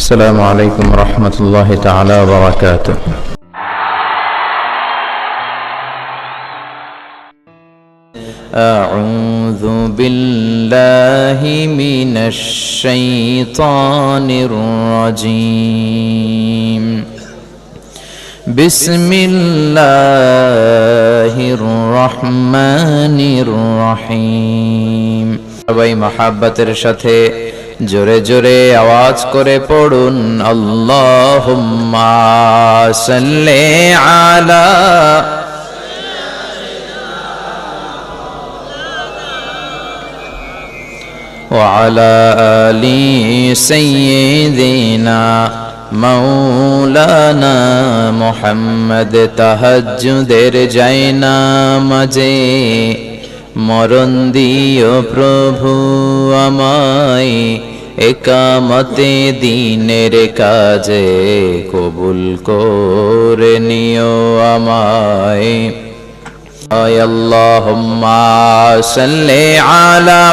السلام عليكم ورحمة الله تعالى وبركاته أعوذ بالله من الشيطان الرجيم بسم الله الرحمن الرحيم সবাই মহাব্বতের সাথে জোরে জোরে আওয়াজ করে পড়ুন আল্লাহুম্মা সাল্লি আলা وعلى آل سيدنا মৌলানা মোহাম্মদ তাহাজ্জুদের যায়না মাঝে মরণ দিও প্রভু আমায় একামতে দিনের কাজে কবুল করে নিও আমায়। আল্লাহুম্মা সাল্লি আলা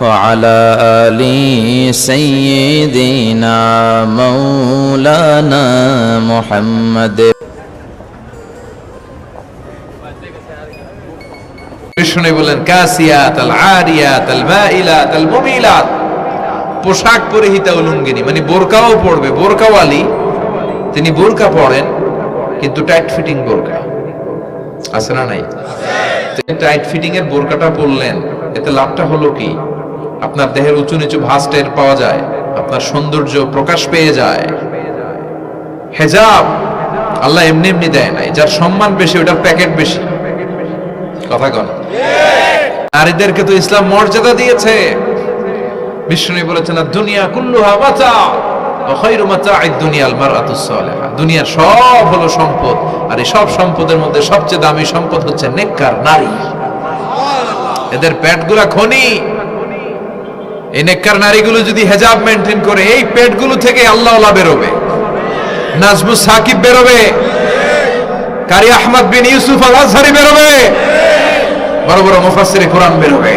وعلى آل سيدنا مولانا محمد বিষ্ণু বলেন কাসিয়াত আল আরিয়াত আল মাইলাত আল মুমিলাত পোশাক পরিহিতা উলঙ্গিনী মানে বোরকাও পড়বে বোরকাওয়ালি তিনি বোরকা পড়েন কিন্তু টাইট ফিটিং বোরকা আছে না নাই টাইট ফিটিং এর বোরকাটা পরলেন এতে লাভটা হলো কি আপনার দেহের উঁচু নিচু ভাঁজ টের পাওয়া যায়, আপনার সৌন্দর্য প্রকাশ পেয়ে যায়। হেজাব আল্লাহ এমনি এমনি দেয় নাই, যার সম্মান বেশি ওটার প্যাকেট বেশি। কথা কন। নারীদেরকে তো ইসলাম মর্যাদা দিয়েছে। বিষ্ণু বলেছেন দুনিয়া কুল্লুহা বাচা দুনিয়ার সব হলো সম্পদ, আর এই সব সম্পদের মধ্যে সবচেয়ে দামি সম্পদ হচ্ছে নেককার নারী। এদের পেটগুলা খনি। এই নেককার নারীগুলো যদি হেজাব মেনটেন করে, এই পেটগুলো থেকে আল্লাহ আল্লাহ বেরোবে। নাজমুস সাকিব বেরোবে। কারি আহমদ বিন ইউসুফ আল আজহারি বেরোবে। বড় বড় মুফাসসিরে কোরআন বেরোবে।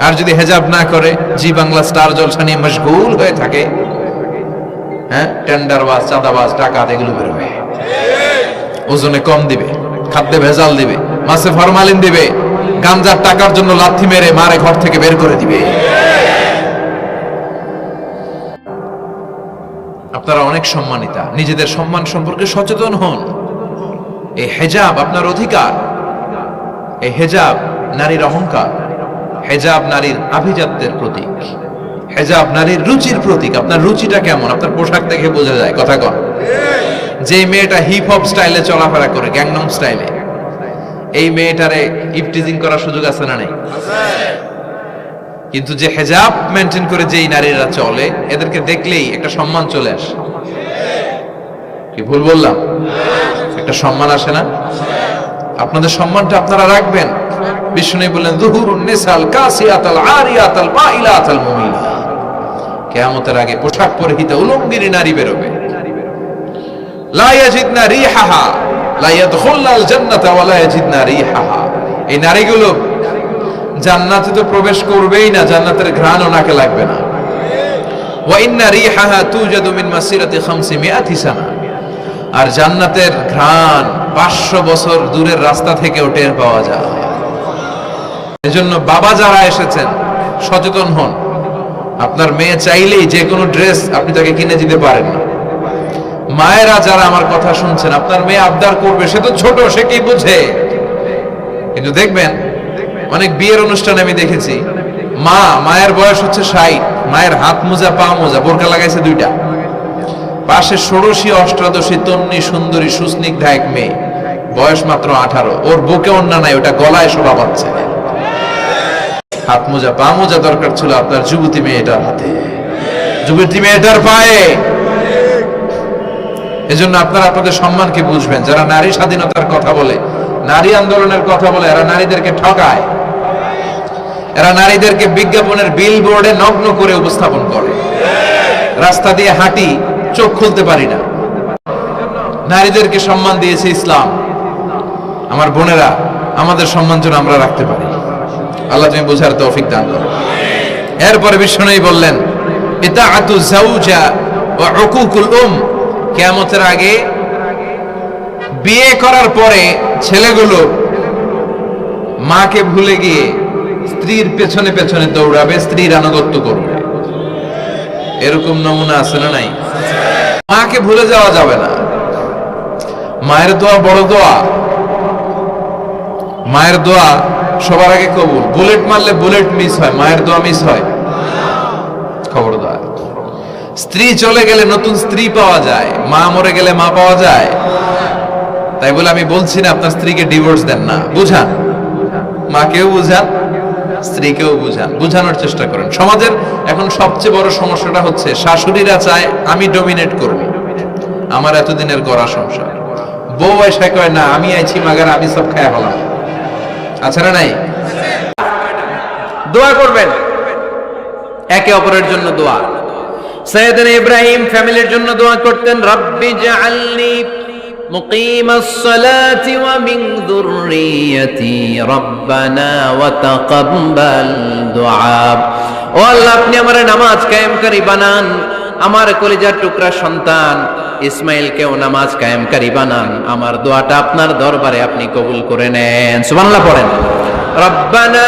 আর যদি হেজাব না করে, জি বাংলা স্টার জলসা নিয়ে মশগুল হয়ে থাকে। হ্যাঁ টেন্ডার টেন্ডারবাজ, চাঁদাবাজ টাকা এগুলো বেরোবে। ওজনে কম দিবে, খাদ্যে ভেজাল দিবে, মাছে ফরমালিন দিবে। গাঞ্জার টাকার জন্য লাথি মেরে মারে ঘর থেকে বের করে দিবে। আপনারা অনেক সম্মানিতা। নিজেদের সম্মান সম্পর্কে সচেতন হন। এই হেজাব আপনার অধিকার। এই হেজাব নারীর অহংকার। হেজাব নারীর আভিজাত্যের প্রতীক। হেজাব নারীর রুচির প্রতীক। আপনার রুচিটা কেমন? আপনার পোশাক দেখে বোঝা যায়। কথা কন। যে মেয়েটা হিপ হপ স্টাইলে চলাফেরা করে গ্যাংনম স্টাইলে এই মেয়েটারে ইফটিজিং করার সুযোগ আছে না নেই? কিন্তু যে হেজাব মেনটেন করে যেই নারীরা চলে, এদেরকে দেখলেই একটা সম্মান চলে আসে। কি ভুল বললাম? একটা সম্মান আসে না? আপনাদের সম্মানটা আপনারা রাখবেন। বিষ্ণু বললেন, দুহুরুন নিসাল কাসিয়াতাল আরিয়াতাল মাইলাতাল মুমিনা। কিয়ামতের আগে পোশাক পরিহিত উলঙ্গিনী নারী বেরোবে। লা ইয়াজিদনা রিহাহা। 500 আর জান্নাতের ঘ্রাণ পাঁচশো বছর দূরের রাস্তা থেকেও টের পাওয়া যায়। এজন্য বাবা যারা এসেছেন, সচেতন হন। আপনার মেয়ে চাইলেই যে কোনো ড্রেস আপনি তাকে কিনে দিতে পারেন না। মায়েরা যারা আমার কথা শুনছেন, আপনার মেয়ে আবদার করবে, সে তো ছোট, সে কি বুঝে? কিন্তু দেখবেন, অনেক বিয়ের অনুষ্ঠানে আমি দেখেছি, মা, মায়ের বয়স হচ্ছে ষাট, মায়ের হাত মোজা, পা মোজা বোরকা লাগাইছে দুইটা। পাশে ষোড়শী, অষ্টাদশী তন্নি সুন্দরী সুস্নিগ্ধা এক মেয়ে, বয়স মাত্র আঠারো। ওর বুকে অন্যা নাই, ওটা গলায় শোভা পাচ্ছে। হাত মোজা, পা মোজা দরকার ছিল আপনার যুবতী মেয়েটার হাতে। যুবতী মেয়েটার পায়ে এজন্য আপনারা আপনাদের সম্মানকে বুঝবেন। যারা নারী স্বাধীনতার কথা বলে, নারী আন্দোলনের কথা বলে, এরা নারীদেরকে ঠকায়। এরা নারীদেরকে বিজ্ঞাপনের বিল বোর্ডে নগ্ন করে উপস্থাপন করে। রাস্তা দিয়ে হাঁটি, চোখ খুলতে পারি না। নারীদেরকে সম্মান দিয়েছে ইসলাম। আমার বোনেরা, আমাদের সম্মান যেন আমরা রাখতে পারি। আল্লাহ তুমি বুঝার তৌফিক দান করো। এরপরে বিষ্ণুই বললেন এটা আতু জাউজা ও উকুকুল উম। কিয়ামতের আগে বিয়ে করার পরে ছেলেগুলো মাকে ভুলে গিয়ে স্ত্রীর পেছনে পেছনে দৌড়াবে, স্ত্রীর আনুগত্য করবে। এরকম নমুনা আছে না নাই? মাকে ভুলে যাওয়া যাবে না। মায়ের দোয়া বড় দোয়া। মায়ের দোয়া সবার আগে কবুল। বুলেট মারলে বুলেট মিস হয়, মায়ের দোয়া মিস হয়। খবরদার। স্ত্রী চলে গেলে নতুন স্ত্রী পাওয়া যায়, মা মরে গেলে মা পাওয়া যায়। তাই বলে আমি বলছি না, আপনার স্ত্রীকে ডিভোর্স দেন না, বুঝান। মাকেও বুঝান, স্ত্রীকেও বুঝান। বুঝানোর চেষ্টা করেন। সমাজের এখন সবচেয়ে বড় সমস্যাটা হচ্ছে, শাশুড়িরা চায়, আমি ডমিনেট করব আমার এতদিনের গড়া সংসার। বউ এসে কয়, না, আমি আইছি, মাগার আমি সব খায় হলাম আছে না নাই? দোয়া করবেন। একে অপরের জন্য দোয়া। সৈয়দনা ইব্রাহিম ফ্যামিলির জন্য দোয়া করতেন রব্বি জাআলনি মুকিম الصلاة ومن ذريتي ربنا وتقبل دعاء ও আল্লাহ আপনি আমার নামাজ কায়েমকারী বানান আমার কলিজার টুকরা সন্তান ইসমাইলকেও নামাজ কায়েমকারী বানান আমার দোয়াটা আপনার দরবারে আপনি কবুল করে নেন সুবহানাল্লাহ পড়েন রব্বানা